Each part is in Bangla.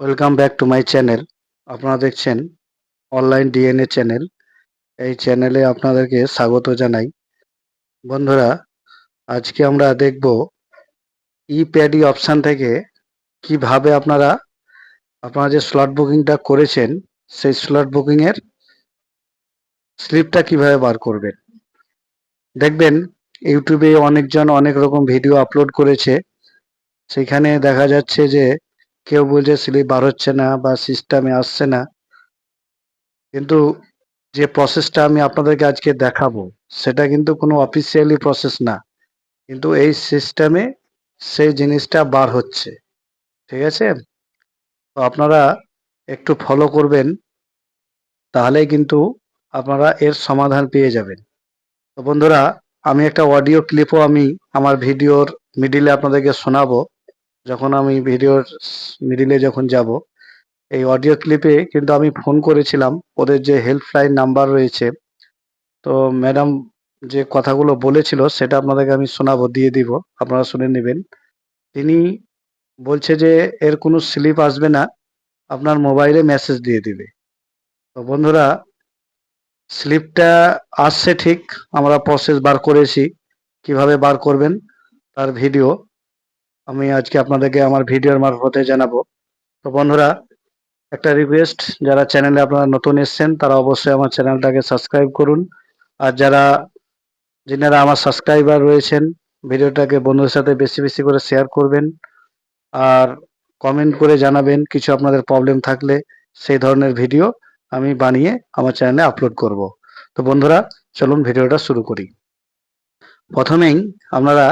Welcome back to my channel আপনারা দেখছেন অনলাইন ডিএনএ চ্যানেল এই চ্যানেলে আপনাদেরকে স্বাগত জানাই। বন্ধুরা, আজকে আমরা দেখব ই প্যাডি অপশান থেকে কীভাবে আপনারা আপনারা যে স্লট বুকিংটা করেছেন, সেই স্লট বুকিংয়ের স্লিপটা কীভাবে বার করবেন। দেখবেন ইউটিউবে অনেকজন অনেক রকম ভিডিও আপলোড করেছে। সেখানে দেখা যাচ্ছে যে কেউ বলছে স্লিপ বার হচ্ছে না বা সিস্টেমে আসছে না। কিন্তু যে প্রসেসটা আমি আপনাদেরকে আজকে দেখাবো, সেটা কিন্তু কোনো অফিসিয়ালি প্রসেস না। কিন্তু এই সিস্টেমে সেই জিনিসটা বার হচ্ছে। ঠিক আছে? তো আপনারা একটু ফলো করবেন, তাহলেই কিন্তু আপনারা এর সমাধান পেয়ে যাবেন। তো বন্ধুরা, আমি একটা অডিও ক্লিপও আমি আমার ভিডিওর মিডিলে আপনাদেরকে শোনাবো। যখন আমি ভিডিওর মিডিলে যখন যাব, এই অডিও ক্লিপে কিন্তু আমি ফোন করেছিলাম, ওদের যে হেল্পলাইন নাম্বার রয়েছে। তো ম্যাডাম যে কথাগুলো বলেছিল, সেটা আপনাদেরকে আমি শোনাবো, দিয়ে দিব, আপনারা শুনে নেবেন। তিনি বলছে যে, এর কোনো স্লিপ আসবে না, আপনার মোবাইলে মেসেজ দিয়ে দিবে। তো বন্ধুরা স্লিপটা আসছে ঠিক, আমরা প্রসেস বার করেছি। কীভাবে বার করবেন? তার ভিডিও আমি আজকে আপনাদেরকে আমার ভিডিওর মারফতে জানাব। তো বন্ধুরা, একটা রিকোয়েস্ট যারা চ্যানেলে আপনারা নতুন এসছেন, তারা অবশ্যই আমার চ্যানেলটাকে সাবস্ক্রাইব করুন। আর যারা, যিনারা আমার সাবস্ক্রাইবার রয়েছেন, ভিডিওটাকে বন্ধুদের সাথে বেশি বেশি করে শেয়ার করবেন। আর কমেন্ট করে জানাবেন কিছু আপনাদের প্রবলেম থাকলে, সেই ধরনের ভিডিও আমি বানিয়ে আমার চ্যানেলে আপলোড করব। তো বন্ধুরা, চলুন ভিডিওটা শুরু করি। প্রথমেই আপনারা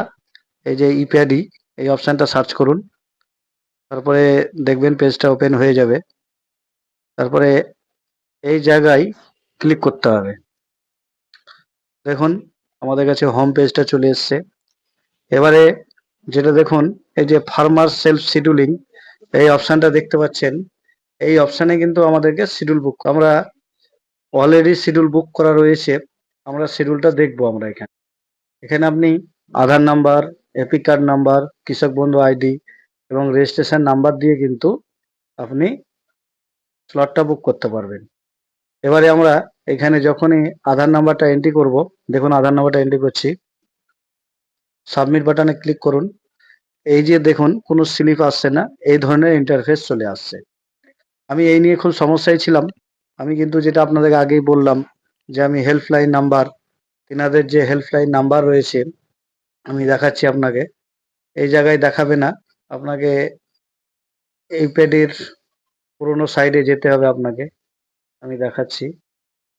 এই যে ইপ্যাডি এই অপশানটা সার্চ করুন। তারপরে দেখবেন পেজটা ওপেন হয়ে যাবে। তারপরে এই জায়গায় ক্লিক করতে হবে। দেখুন, আমাদের কাছে হোম পেজটা চলে এসছে। এবারে যেটা দেখুন, এই যে ফার্মার সেলফ শিডিউলিং এই অপশানটা দেখতে পাচ্ছেন। এই অপশানে কিন্তু আমাদেরকে শিডিউল বুক আমরা অলরেডি শিডিউল বুক করা রয়েছে। আমরা শিডিউলটা দেখব আমরা এখানে। এখানে আপনি Aadhaar number EPIC card number Krishak Bandhu ID এবং রেজিস্ট্রেশন নাম্বার দিয়ে কিন্তু আপনি স্লটটা বুক করতে পারবেন। এবারে আমরা এখানে যখনই আধার নাম্বারটা এন্ট্রি করব, দেখুন আধার নাম্বারটা এন্ট্রি করছি। সাবমিট বাটনে ক্লিক করুন। এই যে দেখুন, কোনো স্লিপ আসছে না, এই ধরনের ইন্টারফেস চলে আসছে। আমি এই নিয়ে খুব সমস্যায় ছিলাম। আমি কিন্তু যেটা আপনাদেরকে আগেই বললাম যে আমি হেল্পলাইন নাম্বার তিনাদের যে হেল্পলাইন নাম্বার রয়েছে আমি দেখাচ্ছি আপনাকে। এই জায়গায় দেখাবে না। আপনাকে এই প্যাডের পুরোনো সাইডে যেতে হবে আপনাকে। আমি দেখাচ্ছি।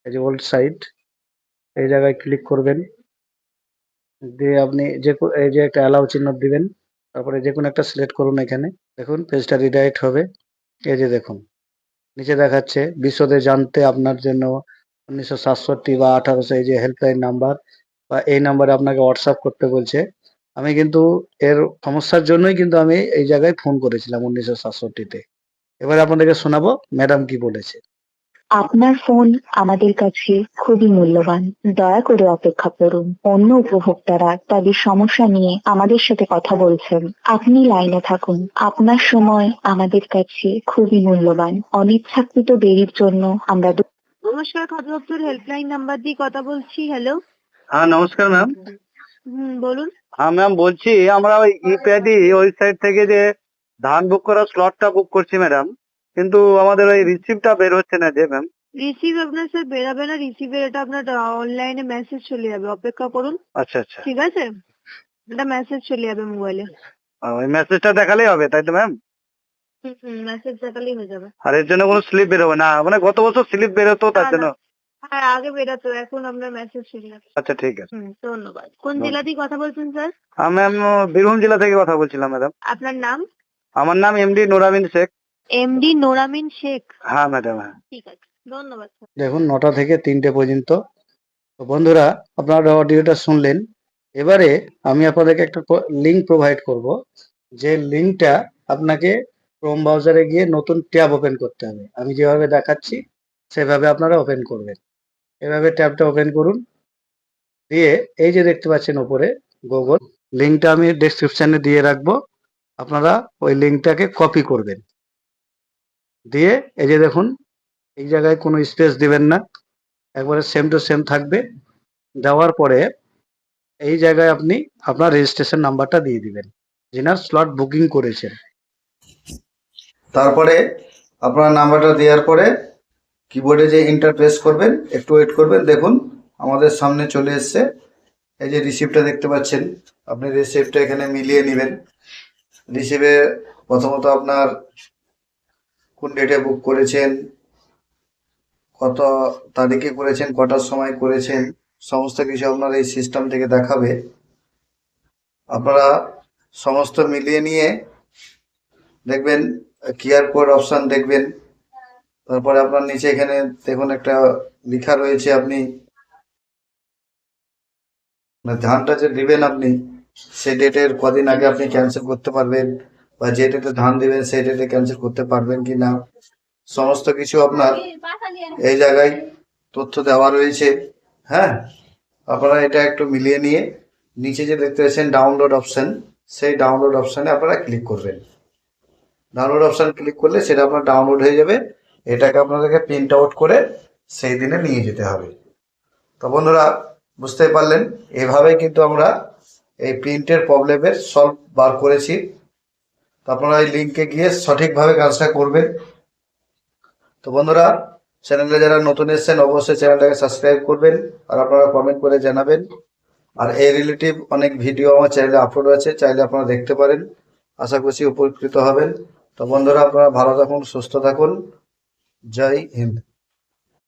এই যে ওল্ড সাইড। এই জায়গায় ক্লিক করবেন। দিয়ে আপনি যে এই যে একটা অ্যালাউ চিহ্ন দিবেন। তারপরে যে কোনো একটা সিলেক্ট করুন এখানে। দেখুন, পেজটা রিডাইরেক্ট হবে। এই যে দেখুন। নিচে দেখাচ্ছে, বিশদে জানতে আপনার জন্য উনিশশো সাতষট্টি বা আঠারোশো, এই যে হেল্পলাইন নাম্বার বা এই নাম্বারে আপনাকে হোয়াটসঅ্যাপ করতে বলছে। আমি কিন্তু এর সমস্যার জন্যই কিন্তু আমি এই জায়গায় ফোন করেছিলাম উনিশশো সাতষট্টিতে। এবার আপনাদেরকে শোনাবো ম্যাডাম কি বলেছে। আপনার ফোন আমাদের কাছে খুবই মূল্যবান। দয়া করে অপেক্ষা করুন। অন্য উপভোক্তারা তাদের সমস্যা নিয়ে আমাদের সাথে কথা বলছেন। আপনি লাইনে থাকুন। আপনার সময় আমাদের কাছে খুবই মূল্যবান। অনিচ্ছাকৃত দেরির জন্য আমরা নমস্কার খাদ্য দপ্তর হেল্পলাইন নাম্বার দিয়ে কথা বলছি। হ্যালো হ্যাঁ নমস্কার ম্যাম বলুন। হ্যাঁ ম্যাম বলছি আমরা ওই ইপ্যাডি ওয়েবসাইট থেকে যে ধান বুক করার স্লটটা বুক করছি ম্যাডাম কিন্তু আমাদের ওই রিসিপ্টটা বের হচ্ছে না যে ম্যাম রিসিভ আপনার স্যার বেরাবে না রিসিভের এটা আপনার অনলাইনে মেসেজ চলে যাবে। অপেক্ষা করুন। আচ্ছা আচ্ছা। ঠিক আছে? এটা মেসেজ চলে যাবে মোবাইলে ওই মেসেজটা দেখালেই হবে তাই তো ম্যাম মেসেজ দেখালেই হয়ে যাবে। আর এর জন্য কোনো স্লিপ বেরোবে না। মানে গত বছর স্লিপ বেরোতো তার জন্য। হ্যাঁ আগে বেরাতো এখন আপনার মেসেজ যাবে আচ্ছা ঠিক আছে। হুম ধন্যবাদ। কোন জেলা থেকে কথা বলছেন স্যার? ম্যাম বীরভূম জেলা থেকে কথা বলছিলাম ম্যাডাম আপনার নাম? আমার নাম এমডি নোরাবিন শেখ। এমডি নোরামিন শেখ। হ্যাঁ ম্যাডাম হ্যাঁ। ঠিক আছে ধন্যবাদ স্যার। দেখুন নটা থেকে তিনটে পর্যন্ত। তো বন্ধুরা আপনারা অডিওটা শুনলেন। এবারে আমি আপনাদেরকে একটা লিঙ্ক প্রোভাইড করব। যে লিঙ্কটা আপনাকে ক্রোম ব্রাউজারে গিয়ে নতুন ট্যাব ওপেন করতে হবে। আমি যেভাবে দেখাচ্ছি সেভাবে আপনারা ওপেন করবেন। এভাবে ট্যাবটা ওপেন করুন। দিয়ে এই যে দেখতে পাচ্ছেন ওপরে গুগল লিঙ্কটা আমি ডেসক্রিপশনে দিয়ে রাখব। আপনারা ওই লিঙ্কটাকে কপি করবেন। দিয়ে এই যে দেখুন, এই জায়গায় কোনো স্পেস দিবেন না। একবারে সেম টু সেম থাকবে। দেওয়ার পরে এই জায়গায় আপনি আপনার রেজিস্ট্রেশন নাম্বারটা দিয়ে দিবেন। যেনার স্লট বুকিং করেছেন। তারপরে আপনার নাম্বারটা দেওয়ার পরে কিবোর্ডে যে ইন্টার প্রেস করবেন, একটু ওয়েট করবেন, দেখুন, আমাদের সামনে চলে এসছে। এই যে রিসিপ্টটা দেখতে পাচ্ছেন, আপনি রিসিপ্টটা এখানে মিলিয়ে নেবেন। রিসিপে প্রথমত আপনার কোন ডেটে বুক করেছেন, কত তারিখে করেছেন, কটার সময় করেছেন, সমস্ত কিছু আপনার এই সিস্টেম থেকে দেখাবে। আপনারা সমস্ত মিলিয়ে নিয়ে দেখবেন কিয়ার কোড অপশান দেখবেন। তারপরে আপনার নিচে এখানে দেখুন একটা লেখা রয়েছে আপনি মানে ধানটা যে দিবেন আপনি, সেই ডেটের কদিন আগে আপনি ক্যান্সেল করতে পারবেন বা যে ডেটে ধান দিবেন সেই ডেটে ক্যান্সেল করতে পারবেন কি না সমস্ত কিছু আপনার এই জায়গায় তথ্য দেওয়া রয়েছে। হ্যাঁ আপনারা এটা একটু মিলিয়ে নিয়ে নিচে যে দেখতে পাচ্ছেন ডাউনলোড অপশান সেই ডাউনলোড অপশানে আপনারা ক্লিক করবেন। ডাউনলোড অপশান ক্লিক করলে সেটা আপনার ডাউনলোড হয়ে যাবে। এটাকে আপনাদেরকে প্রিন্ট আউট করে সেই দিনে নিয়ে যেতে হবে। তো বন্ধুরা, বুঝতেই পারলেন এভাবে কিন্তু আমরা এই প্রিন্টের প্রবলেমের সলভ বার করেছি। তো আপনারা এই লিঙ্কে গিয়ে সঠিকভাবে কাজটা করবেন। তো বন্ধুরা চ্যানেলে যারা নতুন এসেছেন, অবশ্যই চ্যানেলটাকে সাবস্ক্রাইব করবেন আর আপনারা কমেন্ট করে জানাবেন। আর এই রিলেটিভ অনেক ভিডিও আমার চ্যানেলে আপলোড আছে, চাইলে আপনারা দেখতে পারেন। আশা করছি উপকৃত হবেন। তো বন্ধুরা, আপনারা ভালো থাকুন, সুস্থ থাকুন। Jai Hind.